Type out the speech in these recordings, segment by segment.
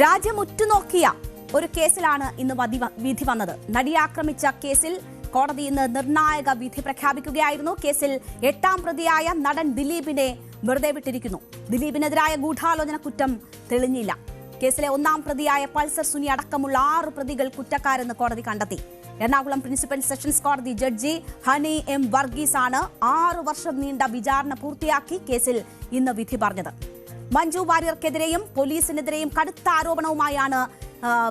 രാജ്യം ഉറ്റുനോക്കിയ ഒരു കേസിലാണ് ഇന്ന് വധി വന്നത്. നടിയെ ആക്രമിച്ച കേസിൽ കോടതി ഇന്ന് നിർണായക വിധി പ്രഖ്യാപിക്കുകയായിരുന്നു. കേസിൽ എട്ടാം പ്രതിയായ നടൻ ദിലീപിനെ വെറുതെ വിട്ടിരിക്കുന്നു. ദിലീപിനെതിരായ ഗൂഢാലോചന കുറ്റം തെളിഞ്ഞില്ല. കേസിലെ ഒന്നാം പ്രതിയായ പൾസർ സുനി അടക്കമുള്ള ആറ് പ്രതികൾ കുറ്റക്കാരെന്ന് കോടതി കണ്ടെത്തി. എറണാകുളം പ്രിൻസിപ്പൽ സെഷൻസ് കോടതി ജഡ്ജി ഹണി എം വർഗീസ് ആണ് ആറു വർഷം നീണ്ട വിചാരണ പൂർത്തിയാക്കി കേസിൽ ഇന്ന് വിധി പറഞ്ഞത്. മഞ്ജു വാര്യർക്കെതിരെയും പോലീസിനെതിരെയും കടുത്ത ആരോപണവുമായാണ്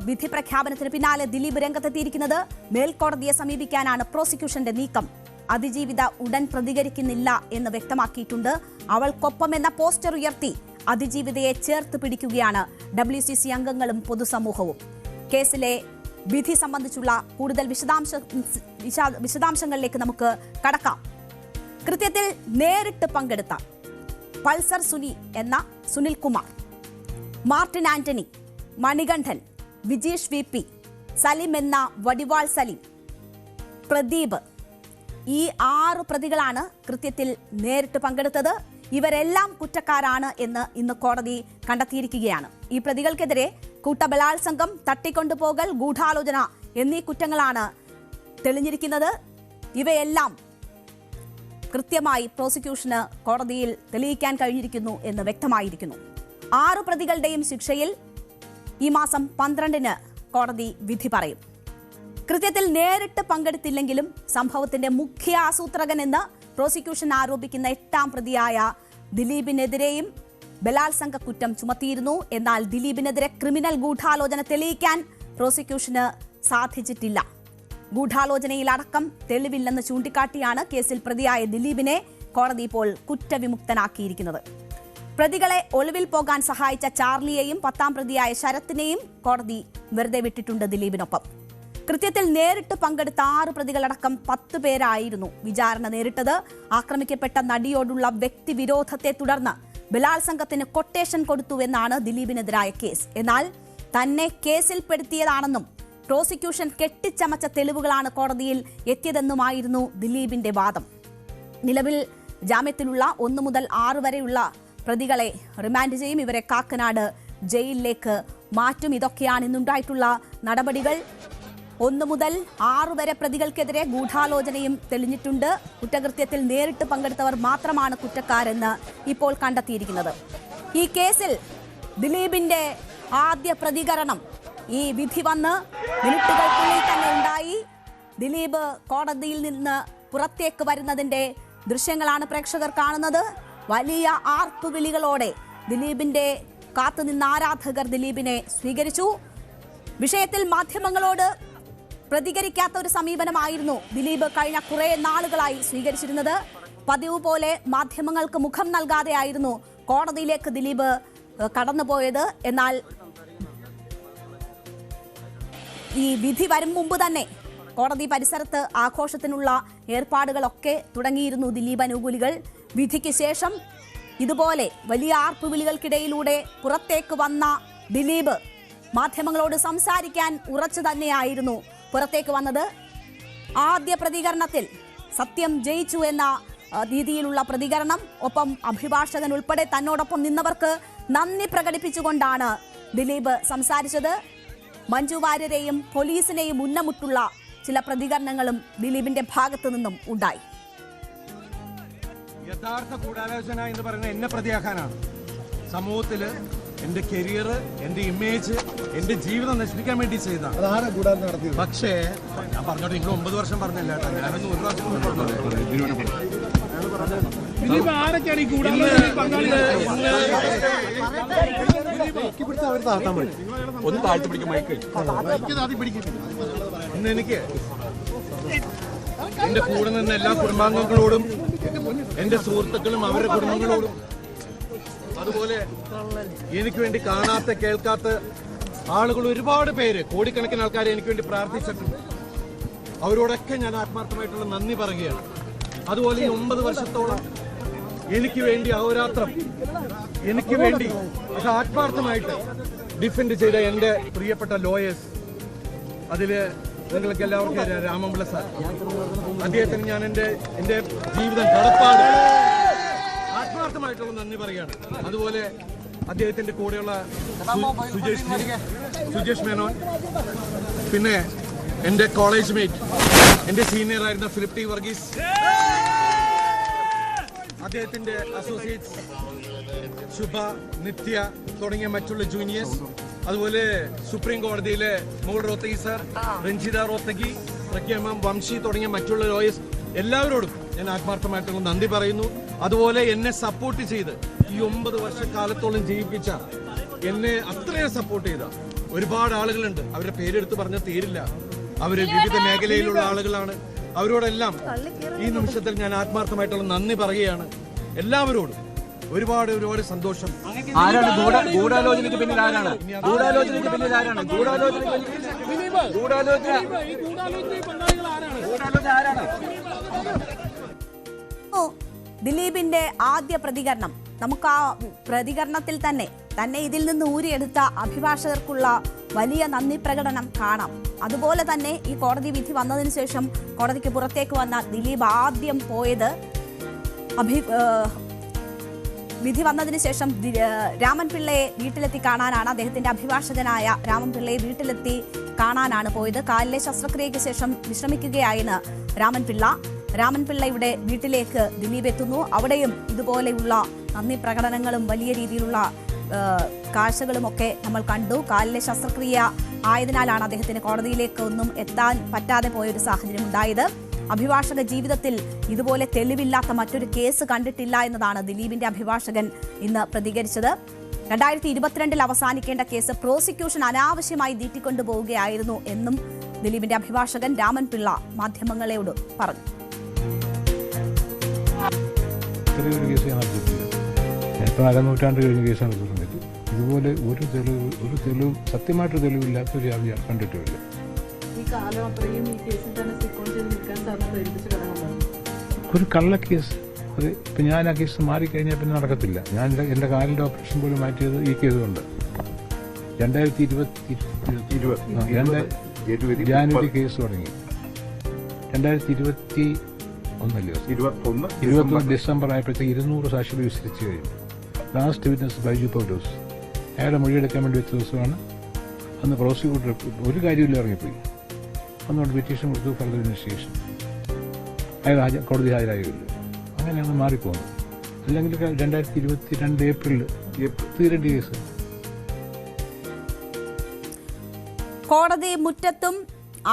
വിധി പ്രഖ്യാപനത്തിന് പിന്നാലെ ദിലീപ് രംഗത്തെത്തിയിരിക്കുന്നത്. മേൽക്കോടതിയെ സമീപിക്കാനാണ് പ്രോസിക്യൂഷന്റെ നീക്കം. അതിജീവിത ഉടൻ പ്രതികരിക്കുന്നില്ല എന്ന് വ്യക്തമാക്കിയിട്ടുണ്ട്. അവൾക്കൊപ്പം എന്ന പോസ്റ്റർ ഉയർത്തി അതിജീവിതയെ ചേർത്ത് പിടിക്കുകയാണ് ഡബ്ല്യു സി സി അംഗങ്ങളും പൊതുസമൂഹവും. കേസിലെ വിധി സംബന്ധിച്ചുള്ള കൂടുതൽ വിശദാംശ വിശാ- വിശദാംശങ്ങളിലേക്ക് നമുക്ക് കടക്കാം. കൃത്യത്തിൽ നേരിട്ട് പങ്കെടുത്ത പൾസർ സുനി എന്ന സുനിൽ കുമാർ മാർട്ടിൻ ആന്റണി മണികണ്ഠൻ വിജീഷ് വി പി സലിം എന്ന വടിവാൾ സലിം പ്രദീപ്. ഈ ആറ് പ്രതികളാണ് കൃത്യത്തിൽ നേരിട്ട് പങ്കെടുത്തത്. ഇവരെല്ലാം കുറ്റക്കാരാണ് എന്ന് ഇന്ന് കോടതി കണ്ടെത്തിയിരിക്കുകയാണ്. ഈ പ്രതികൾക്കെതിരെ കൂട്ടബലാത്സംഗം തട്ടിക്കൊണ്ടുപോകൽ ഗൂഢാലോചന എന്നീ കുറ്റങ്ങളാണ് തെളിഞ്ഞിരിക്കുന്നത്. ഇവയെല്ലാം കൃത്യമായി പ്രോസിക്യൂഷന് കോടതിയിൽ തെളിയിക്കാൻ കഴിഞ്ഞിരിക്കുന്നു എന്ന് വ്യക്തമായിരിക്കുന്നു. ആറു പ്രതികളുടെയും ശിക്ഷയിൽ ഈ മാസം പന്ത്രണ്ടിന് കോടതി വിധി പറയും. കൃത്യത്തിൽ നേരിട്ട് പങ്കെടുത്തില്ലെങ്കിലും സംഭവത്തിന്റെ മുഖ്യ ആസൂത്രകൻ എന്ന് പ്രോസിക്യൂഷൻ ആരോപിക്കുന്ന എട്ടാം പ്രതിയായ ദിലീപിനെതിരെയും ബലാത്സംഗ കുറ്റം ചുമത്തിയിരുന്നു. എന്നാൽ ദിലീപിനെതിരെ ക്രിമിനൽ ഗൂഢാലോചന തെളിയിക്കാൻ പ്രോസിക്യൂഷന് സാധിച്ചിട്ടില്ല. ഗൂഢാലോചനയിൽ അടക്കം തെളിവില്ലെന്ന് ചൂണ്ടിക്കാട്ടിയാണ് കേസിൽ പ്രതിയായ ദിലീപിനെ കോടതി ഇപ്പോൾ കുറ്റവിമുക്തനാക്കിയിരിക്കുന്നത്. പ്രതികളെ ഒളിവിൽ പോകാൻ സഹായിച്ച ചാർലിയെയും പത്താം പ്രതിയായ ശരത്തിനെയും കോടതി വെറുതെ വിട്ടിട്ടുണ്ട് ദിലീപിനൊപ്പം. കൃത്യത്തിൽ നേരിട്ട് പങ്കെടുത്ത ആറ് പ്രതികളടക്കം പത്ത് പേരായിരുന്നു വിചാരണ നേരിട്ടത്. ആക്രമിക്കപ്പെട്ട നടിയോടുള്ള വ്യക്തിവിരോധത്തെ തുടർന്ന് ബലാത്സംഗത്തിന് കൊട്ടേഷൻ കൊടുത്തു എന്നാണ് ദിലീപിനെതിരായ കേസ്. എന്നാൽ തന്നെ കേസിൽപ്പെടുത്തിയതാണെന്നും പ്രോസിക്യൂഷൻ കെട്ടിച്ചമച്ച തെളിവുകളാണ് കോടതിയിൽ എത്തിയതെന്നുമായിരുന്നു ദിലീപിന്റെ വാദം. നിലവിൽ ജാമ്യത്തിലുള്ള ഒന്നു മുതൽ ആറ് വരെയുള്ള പ്രതികളെ റിമാൻഡ് ചെയ്യും. ഇവരെ കാക്കനാട് ജയിലിലേക്ക് മാറ്റും. ഇതൊക്കെയാണ് ഇന്നുണ്ടായിട്ടുള്ള നടപടികൾ. ഒന്നു മുതൽ ആറു വരെ പ്രതികൾക്കെതിരെ ഗൂഢാലോചനയും തെളിഞ്ഞിട്ടുണ്ട്. കുറ്റകൃത്യത്തിൽ നേരിട്ട് പങ്കെടുത്തവർ മാത്രമാണ് കുറ്റക്കാരെന്ന് ഇപ്പോൾ കണ്ടെത്തിയിരിക്കുന്നത്. ഈ കേസിൽ ദിലീപിന്റെ ആദ്യ പ്രതികരണം ഈ വിധി വന്ന് മിനിറ്റുകൾക്കുള്ളിൽ തന്നെ ഉണ്ടായി. ദിലീപ് കോടതിയിൽ നിന്ന് പുറത്തേക്ക് വരുന്നതിന്റെ ദൃശ്യങ്ങളാണ് പ്രേക്ഷകർ കാണുന്നത്. വലിയ ആർപ്പുവിളികളോടെ ദിലീപിന്റെ കാത്തുനിന്ന ആരാധകർ ദിലീപിനെ സ്വീകരിച്ചു. വിഷയത്തിൽ മാധ്യമങ്ങളോട് പ്രതികരിക്കാത്ത ഒരു സമീപനമായിരുന്നു ദിലീപ് കഴിഞ്ഞ കുറെ നാളുകളായി സ്വീകരിച്ചിരുന്നത്. പതിവ് പോലെ മാധ്യമങ്ങൾക്ക് മുഖം നൽകാതെയായിരുന്നു കോടതിയിലേക്ക് ദിലീപ് കടന്നുപോയത്. എന്നാൽ ഈ വിധി വരും മുമ്പ് തന്നെ കോടതി പരിസരത്ത് ആഘോഷത്തിനുള്ള ഏർപ്പാടുകളൊക്കെ തുടങ്ങിയിരുന്നു ദിലീപ് അനുകൂലികൾ. വിധിക്ക് ശേഷം ഇതുപോലെ വലിയ ആർപ്പുവിളികൾക്കിടയിലൂടെ പുറത്തേക്ക് വന്ന ദിലീപ് മാധ്യമങ്ങളോട് സംസാരിക്കാൻ ഉറച്ചു തന്നെയായിരുന്നു. പുറത്തേക്ക് വന്നത് ആദ്യ പ്രതികരണത്തിൽ സത്യം ജയിച്ചു എന്ന രീതിയിലുള്ള പ്രതികരണം. ഒപ്പം അഭിഭാഷകൻ ഉൾപ്പെടെ തന്നോടൊപ്പം നിന്നവർക്ക് നന്ദി പ്രകടിപ്പിച്ചുകൊണ്ടാണ് ദിലീപ് സംസാരിച്ചത്. മഞ്ജു വാര്യരെയും പോലീസിനെയും ഉന്നമുട്ടുള്ള ചില പ്രതികരണങ്ങളും ദിലീപിന്റെ ഭാഗത്തു നിന്നും ഉണ്ടായി. യഥാർത്ഥ ഗൂഢാലോചന എന്ന് പറയുന്നത് എന്നെ പ്രതിയാക്കാനാണ്. സമൂഹത്തിൽ എന്റെ കരിയർ എന്റെ ഇമേജ് എന്റെ ജീവിതം നശിപ്പിക്കാൻ വേണ്ടി ചെയ്താണ് പക്ഷേ ഞാൻ പറഞ്ഞോട്ടെ നിങ്ങൾ ഒമ്പത് വർഷം പറഞ്ഞല്ല കേട്ടോ? ഞാനൊന്ന് ഒരു പ്രാവശ്യം ഒന്ന് താഴ്ത്തി പിടിക്കും മൈക്ക് ഇന്ന് എനിക്ക് എന്റെ കൂടെ നിന്ന് എല്ലാ കുടുംബാംഗങ്ങളോടും എന്റെ സുഹൃത്തുക്കളും അവരുടെ കുടുംബങ്ങളോടും അതുപോലെ എനിക്ക് വേണ്ടി കാണാത്ത കേൾക്കാത്ത ആളുകൾ ഒരുപാട് പേര് കോടിക്കണക്കിന് ആൾക്കാരെ എനിക്ക് വേണ്ടി പ്രാർത്ഥിച്ചിട്ടുണ്ട്. അവരോടൊക്കെ ഞാൻ ആത്മാർത്ഥമായിട്ടുള്ള നന്ദി പറയുകയാണ്. അതുപോലെ ഈ ഒമ്പത് വർഷത്തോളം എനിക്ക് വേണ്ടി അഹോരാത്രം എനിക്ക് വേണ്ടി പക്ഷെ ആത്മാർത്ഥമായിട്ട് ഡിഫെൻഡ് ചെയ്ത എന്റെ പ്രിയപ്പെട്ട ലോയേഴ്സ് അതിൽ നിങ്ങൾക്ക് എല്ലാവർക്കും അറിയാം സാർ. അദ്ദേഹത്തിന് ഞാൻ എന്റെ എന്റെ ജീവിതം കടപ്പാട്. ആത്മാർത്ഥമായിട്ടുള്ള നന്ദി പറയുകയാണ്. അതുപോലെ അദ്ദേഹത്തിന്റെ കൂടെയുള്ള സുജേഷ് സുജേഷ് മേനോൻ പിന്നെ എന്റെ കോളേജ് മേറ്റ് എന്റെ സീനിയർ ആയിരുന്ന ഫിലിപ്പ് ടി വർഗീസ് അദ്ദേഹത്തിന്റെ അസോസിയേറ്റ്സ് ശുഭ നിത്യ തുടങ്ങിയ മറ്റുള്ള ജൂനിയേഴ്സ് അതുപോലെ സുപ്രീം കോടതിയിലെ മോൾ റോത്തഗി സാർ രഞ്ജിത റോത്തഗി മാം വംശി തുടങ്ങിയ മറ്റുള്ള ലോയേഴ്സ് എല്ലാവരോടും ഞാൻ ആത്മാർത്ഥമായിട്ടുള്ള നന്ദി പറയുന്നു. അതുപോലെ എന്നെ സപ്പോർട്ട് ചെയ്ത് ഈ ഒമ്പത് വർഷക്കാലത്തോളം ജീവിപ്പിച്ച എന്നെ അത്രയും സപ്പോർട്ട് ചെയ്ത ഒരുപാട് ആളുകളുണ്ട്. അവരുടെ പേരെടുത്ത് പറഞ്ഞ തീരില്ല. അവർ വിവിധ മേഖലയിലുള്ള ആളുകളാണ്. അവരോടെല്ലാം ഈ നിമിഷത്തിൽ ഞാൻ ആത്മാർത്ഥമായിട്ടുള്ള നന്ദി പറയുകയാണ്. എല്ലാവരോടും ഒരുപാട് ഒരുപാട് സന്തോഷം. ആരാണ് ഗൂഢ ഗൂഢാലോചനയ്ക്ക് പിന്നിൽ ആരാണ് ഗൂഢാലോചനയ്ക്ക് പിന്നിൽ ആരാണ് ഗൂഢാലോചന ഗൂഢാലോചന ആരാണ്? ഓ, ദിലീപിന്റെ ആദ്യ പ്രതികരണം. നമുക്ക് ആ പ്രതികരണത്തിൽ തന്നെ തന്നെ ഇതിൽ നിന്ന് ഊരിയെടുത്ത അഭിഭാഷകർക്കുള്ള വലിയ നന്ദി പ്രകടനം കാണാം. അതുപോലെ തന്നെ ഈ കോടതി വിധി വന്നതിന് ശേഷം കോടതിക്ക് പുറത്തേക്ക് വന്ന ദിലീപ് ആദ്യം പോയത് അഭി വിധി വന്നതിന് ശേഷം രാമൻപിള്ളയെ രാമൻ പിള്ളയെ വീട്ടിലെത്തി കാണാനാണ് അദ്ദേഹത്തിന്റെ അഭിഭാഷകനായ രാമൻ പിള്ളയെ വീട്ടിലെത്തി കാണാനാണ് പോയത്. കാലിലെ ശസ്ത്രക്രിയയ്ക്ക് ശേഷം വിശ്രമിക്കുകയായിരുന്നു രാമൻപിള്ള രാമൻപിള്ളയുടെ രാമൻ പിള്ളയുടെ വീട്ടിലേക്ക് ദിലീപ് എത്തുന്നു. അവിടെയും ഇതുപോലെയുള്ള നന്ദി പ്രകടനങ്ങളും വലിയ രീതിയിലുള്ള കാഴ്ചകളുമൊക്കെ നമ്മൾ കണ്ടു. കാലിലെ ശസ്ത്രക്രിയ ആയതിനാലാണ് അദ്ദേഹത്തിന് കോടതിയിലേക്ക് ഒന്നും എത്താൻ പറ്റാതെ പോയൊരു സാഹചര്യം ഉണ്ടായത് അഭിഭാഷക ജീവിതത്തിൽ ഇതുപോലെ തെളിവില്ലാത്ത മറ്റൊരു കേസ് കണ്ടിട്ടില്ല എന്നതാണ് ദിലീപിന്റെ അഭിഭാഷകൻ ഇന്ന് പ്രതികരിച്ചത്. രണ്ടായിരത്തി ഇരുപത്തിരണ്ടിൽ അവസാനിക്കേണ്ട കേസ് പ്രോസിക്യൂഷൻ അനാവശ്യമായി നീട്ടിക്കൊണ്ടുപോവുകയായിരുന്നു എന്നും ദിലീപിന്റെ അഭിഭാഷകൻ രാമൻ പിള്ള മാധ്യമങ്ങളോട് പറഞ്ഞു. ചെറിയൊരു അരനൂറ്റാണ്ട് കഴിഞ്ഞ കേസാണ് ഇതുപോലെ ഒരു തെളിവ് ഒരു തെളിവ് സത്യമായിട്ട് തെളിവില്ലാത്ത ഒരു ജാതി കണ്ടിട്ടുമില്ല. ഈ കാലം അത്രയും ഈ കേസിൽ തന്നെ സ്റ്റിക്കോൺ ചെയ്ത് നിൽക്കാൻ സാറിന് പ്രേരിപ്പിച്ച ഘടകമാണ് ഒരു കള്ള കേസ്. അത് ഇപ്പം ഞാൻ ആ കേസ് മാറിക്കഴിഞ്ഞാൽ പിന്നെ നടക്കത്തില്ല. ഞാൻ എന്റെ- കാലിന്റെ ഓപ്പറേഷൻ പോലും മാറ്റിയത് ഈ കേസ് കൊണ്ട് രണ്ടായിരത്തി ഇരുപത്തി ഇരുപത്തി ജാനുവരി കേസ് തുടങ്ങി. രണ്ടായിരത്തി ഇരുപത്തി ഒന്നല്ലേ ഇരുപത്തൊന്ന് ഇരുപത്തൊന്ന് ഡിസംബർ. ആയപ്പോഴത്തേക്ക് ഇരുന്നൂറ് സാക്ഷികൾ വിസ്തരിച്ച് കഴിഞ്ഞു. Last witness Baiju Paulose. അയാളുടെ മൊഴിയെടുക്കാൻ വേണ്ടി വെച്ച ദിവസമാണ്. അന്ന് പ്രോസിക്യൂട്ടർ ഒരു കാര്യമില്ല ഇറങ്ങിപ്പോയി. അന്നുകൊണ്ട് പെറ്റീഷൻ കൊടുത്തു ഫർദർ ഇൻവെസ്റ്റിഗേഷൻ അയാൾ ഹാജ കോടതി ഹാജരായില്ല. അങ്ങനെയാണ് മാറിപ്പോകുന്നത് അല്ലെങ്കിൽ രണ്ടായിരത്തി ഇരുപത്തി രണ്ട് ഏപ്രിലിൽ തീരേണ്ട കേസ്. കോടതി മുറ്റത്തും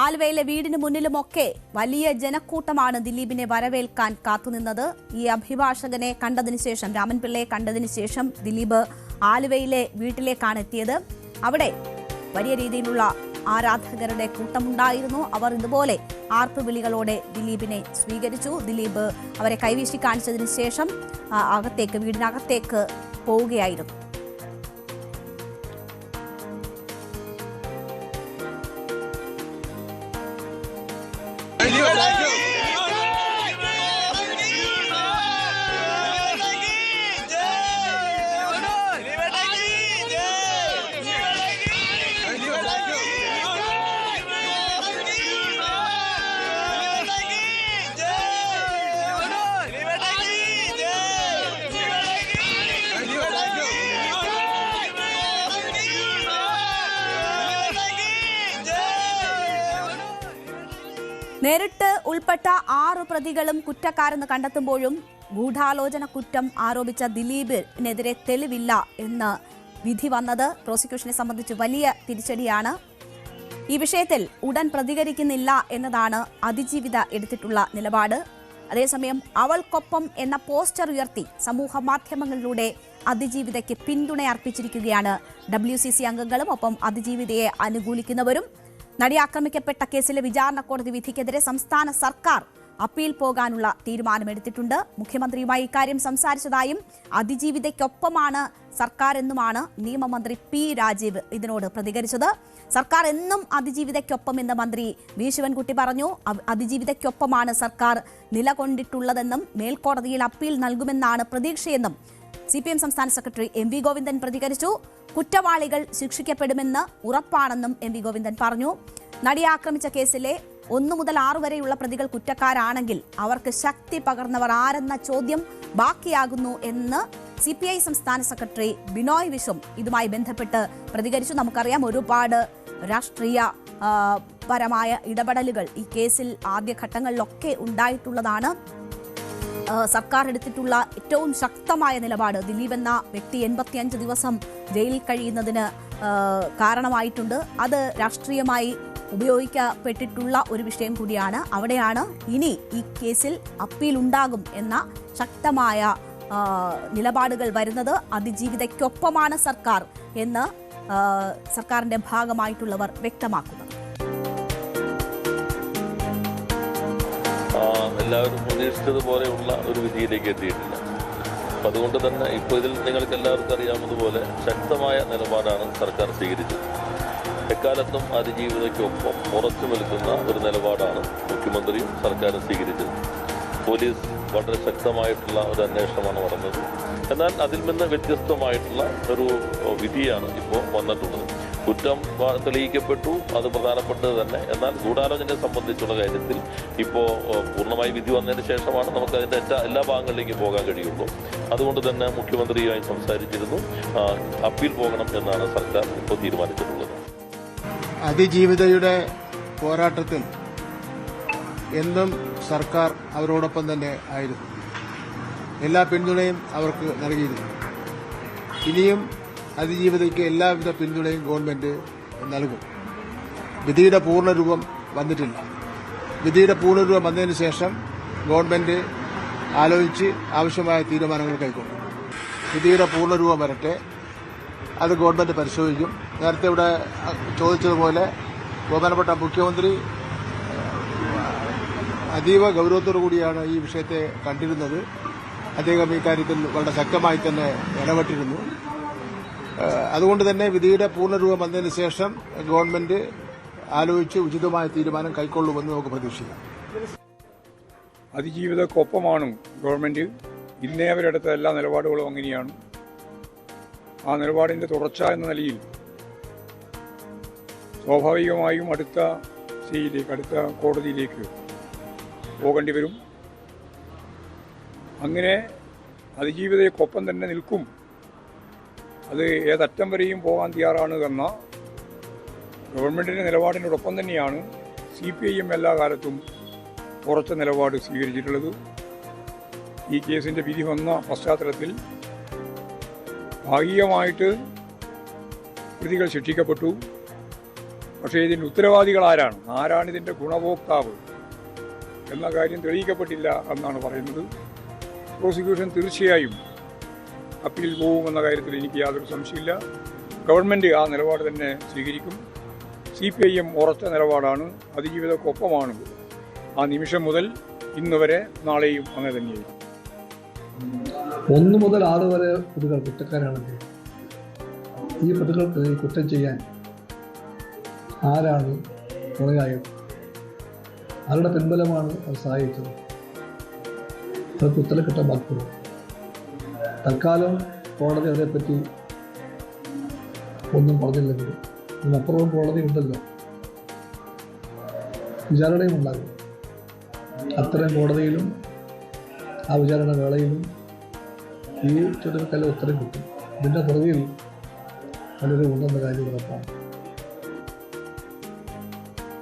ആലുവയിലെ വീടിന് മുന്നിലുമൊക്കെ വലിയ ജനക്കൂട്ടമാണ് ദിലീപിനെ വരവേൽക്കാൻ കാത്തുനിന്നത്. ഈ അഭിഭാഷകനെ കണ്ടതിന് ശേഷം രാമൻപിള്ളയെ കണ്ടതിന് ശേഷം ദിലീപ് ആലുവയിലെ വീട്ടിലേക്കാണ് എത്തിയത്. അവിടെ വലിയ രീതിയിലുള്ള ആരാധകരുടെ കൂട്ടമുണ്ടായിരുന്നു. അവർ ഇതുപോലെ ആർപ്പുവിളികളോടെ ദിലീപിനെ സ്വീകരിച്ചു. ദിലീപ് അവരെ കൈവീശി കാണിച്ചതിന് ശേഷം അകത്തേക്ക് വീടിനകത്തേക്ക് പോവുകയായിരുന്നു. ഉൾപ്പെട്ട ആറ് പ്രതികളും കുറ്റക്കാരെന്ന് കണ്ടെത്തുമ്പോഴും ഗൂഢാലോചന കുറ്റം ആരോപിച്ച ദിലീപിനെതിരെ തെളിവില്ല എന്ന് വിധി വന്നത് പ്രോസിക്യൂഷനെ സംബന്ധിച്ച് വലിയ തിരിച്ചടിയാണ്. ഈ വിഷയത്തിൽ ഉടൻ പ്രതികരിക്കുന്നില്ല എന്നതാണ് അതിജീവിത എടുത്തിട്ടുള്ള നിലപാട്. അതേസമയം അവൾക്കൊപ്പം എന്ന പോസ്റ്റർ ഉയർത്തി സമൂഹ മാധ്യമങ്ങളിലൂടെ അതിജീവിതയ്ക്ക് പിന്തുണ അർപ്പിച്ചിരിക്കുകയാണ് ഡബ്ല്യു സി സി അംഗങ്ങളും. ഒപ്പം അതിജീവിതയെ അനുകൂലിക്കുന്നവരും നടി ആക്രമിക്കപ്പെട്ട കേസിലെ വിചാരണ കോടതി വിധിക്കെതിരെ സംസ്ഥാന സർക്കാർ അപ്പീൽ പോകാനുള്ള തീരുമാനമെടുത്തിട്ടുണ്ട്. മുഖ്യമന്ത്രിയുമായി ഇക്കാര്യം സംസാരിച്ചതായും അതിജീവിതയ്ക്കൊപ്പമാണ് സർക്കാർ എന്നുമാണ് നിയമമന്ത്രി പി രാജീവ് ഇതിനോട് പ്രതികരിച്ചത്. സർക്കാർ എന്നും അതിജീവിതയ്ക്കൊപ്പം എന്ന് മന്ത്രി വി ശിവൻകുട്ടി പറഞ്ഞു. അതിജീവിതയ്ക്കൊപ്പമാണ് സർക്കാർ നിലകൊണ്ടിട്ടുള്ളതെന്നും മേൽക്കോടതിയിൽ അപ്പീൽ നൽകുമെന്നാണ് പ്രതീക്ഷയെന്നും സി സംസ്ഥാന സെക്രട്ടറി എം വി ഗോവിന്ദൻ പ്രതികരിച്ചു. കുറ്റവാളികൾ ശിക്ഷിക്കപ്പെടുമെന്ന് ഉറപ്പാണെന്നും എം വി ഗോവിന്ദൻ പറഞ്ഞു. നടിയെ ആക്രമിച്ച കേസിലെ ഒന്നു മുതൽ ആറു വരെയുള്ള പ്രതികൾ കുറ്റക്കാരാണെങ്കിൽ അവർക്ക് ശക്തി പകർന്നവർ ആരെന്ന ചോദ്യം ബാക്കിയാകുന്നു എന്ന് സി പി ഐ സംസ്ഥാന സെക്രട്ടറി ബിനോയ് വിശ്വം ഇതുമായി ബന്ധപ്പെട്ട് പ്രതികരിച്ചു. നമുക്കറിയാം ഒരുപാട് രാഷ്ട്രീയ പരമായ ഇടപെടലുകൾ ഈ കേസിൽ ആദ്യഘട്ടങ്ങളിലൊക്കെ ഉണ്ടായിട്ടുള്ളതാണ്. സർക്കാർ എടുത്തിട്ടുള്ള ഏറ്റവും ശക്തമായ നിലപാട് ദിലീപ് എന്ന വ്യക്തി എൺപത്തിയഞ്ച് ദിവസം ജയിലിൽ കഴിയുന്നതിന് കാരണമായിട്ടുണ്ട്. അത് രാഷ്ട്രീയമായി ഉപയോഗിക്കപ്പെട്ടിട്ടുള്ള ഒരു വിഷയം കൂടിയാണ്. അവിടെയാണ് ഇനി ഈ കേസിൽ അപ്പീൽ ഉണ്ടാകും എന്ന ശക്തമായ നിലപാടുകൾ വരുന്നത്. അതിജീവിതയ്ക്കൊപ്പമാണ് സർക്കാർ എന്ന് സർക്കാരിന്റെ ഭാഗമായിട്ടുള്ളവർ വ്യക്തമാക്കുന്നത് എല്ലാവരും പ്രതീക്ഷിച്ചതുപോലെയുള്ള ഒരു വിധിയിലേക്ക് എത്തിയിട്ടില്ല. അപ്പം അതുകൊണ്ട് തന്നെ ഇപ്പോൾ ഇതിൽ നിങ്ങൾക്ക് എല്ലാവർക്കും അറിയാവുന്നതുപോലെ ശക്തമായ നിലപാടാണ് സർക്കാർ സ്വീകരിച്ചത്. എക്കാലത്തും അതിജീവിതയ്ക്കൊപ്പം ഉറച്ചു നിൽക്കുന്ന ഒരു നിലപാടാണ് മുഖ്യമന്ത്രിയും സർക്കാരും സ്വീകരിച്ചത്. പോലീസ് വളരെ ശക്തമായിട്ടുള്ള ഒരു അന്വേഷണമാണ് നടന്നത്. എന്നാൽ അതിൽ നിന്ന് വ്യത്യസ്തമായിട്ടുള്ള ഒരു വിധിയാണ് ഇപ്പോൾ വന്നിട്ടുള്ളത്. കുറ്റം തെളിയിക്കപ്പെട്ടു. അത് പ്രധാനപ്പെട്ടത് തന്നെ. എന്നാൽ ഗൂഢാലോചനയെ സംബന്ധിച്ചുള്ള കാര്യത്തിൽ ഇപ്പോൾ പൂർണമായി വിധി വന്നതിന് ശേഷമാണ് നമുക്ക് അതിന്റെ എല്ലാ ഭാഗങ്ങളിലേക്കും പോകാൻ കഴിയുള്ളൂ. അതുകൊണ്ട് തന്നെ മുഖ്യമന്ത്രിയുമായി സംസാരിച്ചിരുന്നു. അപ്പീൽ പോകണം എന്നാണ് സർക്കാർ ഇപ്പോൾ തീരുമാനിച്ചിട്ടുള്ളത്. അതിജീവിതയുടെ പോരാട്ടത്തിൽ എന്നും സർക്കാർ അവരോടൊപ്പം തന്നെ ആയിരുന്നു. എല്ലാ പിന്തുണയും അവർക്ക് നൽകിയിരുന്നു. ഇനിയും അതിജീവിതയ്ക്ക് എല്ലാവിധ പിന്തുണയും ഗവൺമെന്റ് നൽകും. വിധിയുടെ പൂർണരൂപം വന്നിട്ടില്ല. വിധിയുടെ പൂർണരൂപം വന്നതിന് ശേഷം ഗവൺമെന്റ് ആലോചിച്ച് ആവശ്യമായ തീരുമാനങ്ങൾ കൈക്കൊള്ളും. വിധിയുടെ പൂർണരൂപം വരട്ടെ. അത് ഗവൺമെന്റ് പരിശോധിക്കും. നേരത്തെ ഇവിടെ ചോദിച്ചതുപോലെ ബഹുമാനപ്പെട്ട മുഖ്യമന്ത്രി അതീവ ഗൗരവത്തോടു കൂടിയാണ് ഈ വിഷയത്തെ കണ്ടിരുന്നത്. അദ്ദേഹം ഈ കാര്യത്തിൽ വളരെ ശക്തമായി തന്നെ ഇടപെട്ടിരുന്നു. അതുകൊണ്ട് തന്നെ വിധിയുടെ പൂർണരൂപം വന്നതിന് ശേഷം ഗവൺമെന്റ് ആലോചിച്ച് ഉചിതമായ തീരുമാനം കൈക്കൊള്ളുമെന്ന് നമുക്ക് പ്രതീക്ഷിക്കാം. അതിജീവിതക്കൊപ്പമാണ് ഗവൺമെന്റ്. ഇന്നേ അവരെടുത്ത എല്ലാ നിലപാടുകളും അങ്ങനെയാണ്. ആ നിലപാടിന്റെ തുടർച്ച എന്ന നിലയിൽ സ്വാഭാവികമായും അടുത്ത സിയിലേക്ക് അടുത്ത കോടതിയിലേക്ക് പോകേണ്ടി വരും. അങ്ങനെ അതിജീവിതയ്ക്കൊപ്പം തന്നെ നിൽക്കും അത് ഏതറ്റം വരെയും പോകാൻ തയ്യാറാണ് എന്ന ഗവൺമെന്റിന്റെ നിലപാടിനോടൊപ്പം തന്നെയാണ് സി പി ഐ എം എല്ലാ കാലത്തും ഉറച്ച നിലപാട് സ്വീകരിച്ചിട്ടുള്ളത്. ഈ കേസിന്റെ വിധി വന്ന പശ്ചാത്തലത്തിൽ ഭാഗികമായിട്ട് പ്രതികൾ ശിക്ഷിക്കപ്പെട്ടു. പക്ഷേ ഇതിന്റെ ഉത്തരവാദികൾ ആരാണ്? ആരാണ് ഇതിന്റെ ഗുണഭോക്താവ്? എന്ന കാര്യം തെളിയിക്കപ്പെട്ടില്ല എന്നാണ് പറയുന്നത്. പ്രോസിക്യൂഷൻ തീർച്ചയായും അപ്പീൽ പോകുമെന്ന കാര്യത്തിൽ എനിക്ക് യാതൊരു സംശയമില്ല. ഗവൺമെന്റ് ആ നിലപാട് തന്നെ സ്വീകരിക്കും. സി പി ഐ എം ഉറച്ച നിലപാടാണ്. അതിജീവിതക്കൊപ്പമാണ്. ആ നിമിഷം മുതൽ ഇന്ന് വരെ നാളെയും അങ്ങനെ തന്നെയായിരിക്കും. ഒന്ന് മുതൽ ആറ് വരെ പ്രതികൾ കുറ്റക്കാരാണെങ്കിൽ ഈ പ്രതികൾക്ക് കുറ്റം ചെയ്യാൻ ആരാണ് തുണയായത് ആരുടെ പിൻബലമാണ് അവർ സഹായിച്ചത്? അവർക്ക് ഉത്തരം കിട്ടാൻ ബാക്കിയുള്ളൂ. തൽക്കാലം കോടതി അതേപ്പറ്റി ഒന്നും പറഞ്ഞില്ലെങ്കിലും ഇതിനപ്പുറവും കോടതി ഉണ്ടല്ലോ. വിചാരണയും ഉണ്ടാകും. അത്തരം കോടതിയിലും ആ വിചാരണ വേളയിലും ഈ ചോദ്യങ്ങൾക്കെല്ലാം ഉത്തരം കിട്ടും. ഇതിന്റെ പുറകിൽ വളരെ ഉണ്ടെന്ന കാര്യം ഉറപ്പാണ്.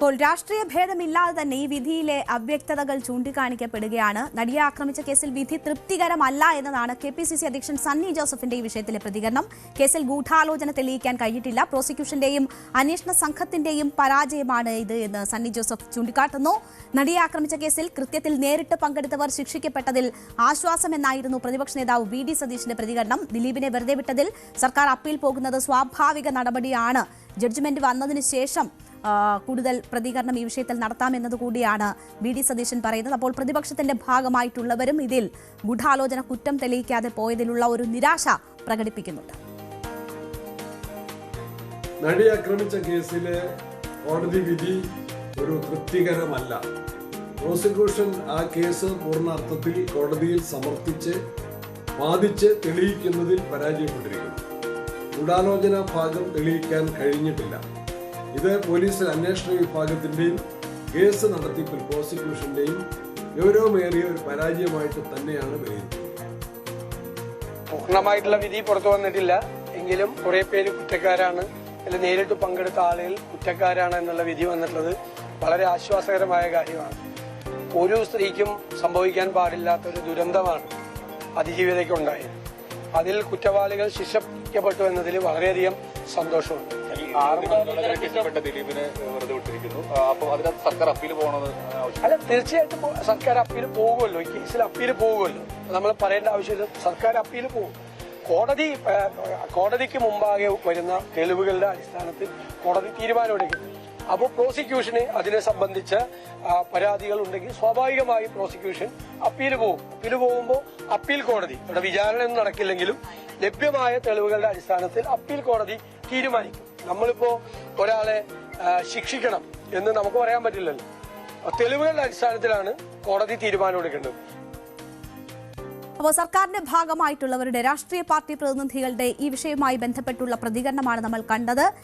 ഇപ്പോൾ രാഷ്ട്രീയ ഭേദമില്ലാതെ തന്നെ ഈ വിധിയിലെ അവ്യക്തതകൾ ചൂണ്ടിക്കാണിക്കപ്പെടുകയാണ്. നടിയെ ആക്രമിച്ച കേസിൽ വിധി തൃപ്തികരമല്ല എന്നതാണ് കെ പി സി സി അധ്യക്ഷൻ സണ്ണി ജോസഫിന്റെ ഈ വിഷയത്തിലെ പ്രതികരണം. കേസിൽ ഗൂഢാലോചന തെളിയിക്കാൻ കഴിഞ്ഞിട്ടില്ല. പ്രോസിക്യൂഷന്റെയും അന്വേഷണ സംഘത്തിന്റെയും പരാജയമാണ് ഇത് എന്ന് സണ്ണി ജോസഫ് ചൂണ്ടിക്കാട്ടുന്നു. നടിയെ ആക്രമിച്ച കേസിൽ കൃത്യത്തിൽ നേരിട്ട് പങ്കെടുത്തവർ ശിക്ഷിക്കപ്പെട്ടതിൽ ആശ്വാസമെന്നായിരുന്നു പ്രതിപക്ഷ നേതാവ് വി ഡി സതീഷിന്റെ പ്രതികരണം. ദിലീപിനെ വെറുതെ വിട്ടതിൽ സർക്കാർ അപ്പീൽ പോകുന്നത് സ്വാഭാവിക നടപടിയാണ്. ജഡ്ജ്മെന്റ് വന്നതിന് ശേഷം കൂടുതൽ പ്രതികരണം ഈ വിഷയത്തിൽ നടത്താമെന്നത് കൂടിയാണ് വി ഡി സതീശൻ പറയുന്നത്. അപ്പോൾ പ്രതിപക്ഷത്തിന്റെ ഭാഗമായിട്ടുള്ളവരും ഇതിൽ ഗൂഢാലോചന കുറ്റം തെളിയിക്കാതെ പോയതിലുള്ള ഒരു നിരാശ പ്രകടിപ്പിക്കുന്നുണ്ട്. നടി ആക്രമിച്ച കേസിലെ കോടതി വിധി ഒരു തൃപ്തികരമല്ല. പ്രോസിക്യൂഷൻ ആ കേസ് പൂർണാർത്ഥത്തിൽ കോടതിയിൽ സമർപ്പിച്ച് വാദിച്ച് തെളിയിക്കുന്നതിൽ പരാജയപ്പെട്ടിരിക്കുന്നു. ഗൂഢാലോചന ഭാഗം തെളിയിക്കാൻ കഴിഞ്ഞിട്ടില്ല. ഇത് പോലീസ് അന്വേഷണ വിഭാഗത്തിന്റെയും കേസ് നടത്തിപ്പിൽ പ്രോസിക്യൂഷന്റെയും ഗൗരവമേറിയ ഒരു പരാജയമായിട്ട് തന്നെയാണ് പൂർണമായിട്ടുള്ള വിധി പുറത്തു വന്നിട്ടില്ല. എങ്കിലും കുറെ പേര് കുറ്റക്കാരാണ്. അല്ലെ നേരിട്ട് പങ്കെടുത്ത ആളുകൾ കുറ്റക്കാരാണ് എന്നുള്ള വിധി വന്നിട്ടുള്ളത് വളരെ ആശ്വാസകരമായ കാര്യമാണ്. ഒരു സ്ത്രീക്കും സംഭവിക്കാൻ പാടില്ലാത്ത ഒരു ദുരന്തമാണ് അതിജീവിതയ്ക്കുണ്ടായത്. അതിൽ കുറ്റവാളികൾ ശിക്ഷിക്കപ്പെട്ടു എന്നതിൽ വളരെയധികം സന്തോഷമുണ്ട്. ദിലീപിനെ അപ്പീൽ അല്ല തീർച്ചയായിട്ടും സർക്കാർ അപ്പീൽ പോകുമല്ലോ. ഈ കേസിൽ അപ്പീൽ പോകുമല്ലോ. നമ്മൾ പറയേണ്ട ആവശ്യമില്ല. സർക്കാർ അപ്പീൽ പോകും. കോടതി കോടതിക്ക് മുമ്പാകെ വരുന്ന തെളിവുകളുടെ അടിസ്ഥാനത്തിൽ കോടതി തീരുമാനമെടുക്കും അപ്പോൾ പ്രോസിക്യൂഷന് അതിനെ സംബന്ധിച്ച പരാതികൾ ഉണ്ടെങ്കിൽ സ്വാഭാവികമായി പ്രോസിക്യൂഷൻ അപ്പീൽ പോകും. അപ്പീൽ പോകുമ്പോൾ അപ്പീൽ കോടതി ഇവിടെ വിചാരണയൊന്നും നടക്കില്ലെങ്കിലും ലഭ്യമായ തെളിവുകളുടെ അടിസ്ഥാനത്തിൽ അപ്പീൽ കോടതി തീരുമാനിക്കും. നമ്മളിപ്പോ ഒരാളെ ശിക്ഷിക്കണം എന്ന് നമുക്ക് പറയാൻ പറ്റില്ലല്ലോ. തെളിവുകളുടെ അടിസ്ഥാനത്തിലാണ് കോടതി തീരുമാനം തീരുമാനമെടുക്കേണ്ടത് അപ്പോൾ സർക്കാരിന്റെ ഭാഗമായിട്ടുള്ളവരുടെ രാഷ്ട്രീയ പാർട്ടി പ്രതിനിധികളുടെ ഈ വിഷയവുമായി ബന്ധപ്പെട്ടുള്ള പ്രതികരണമാണ് നമ്മൾ കണ്ടത്.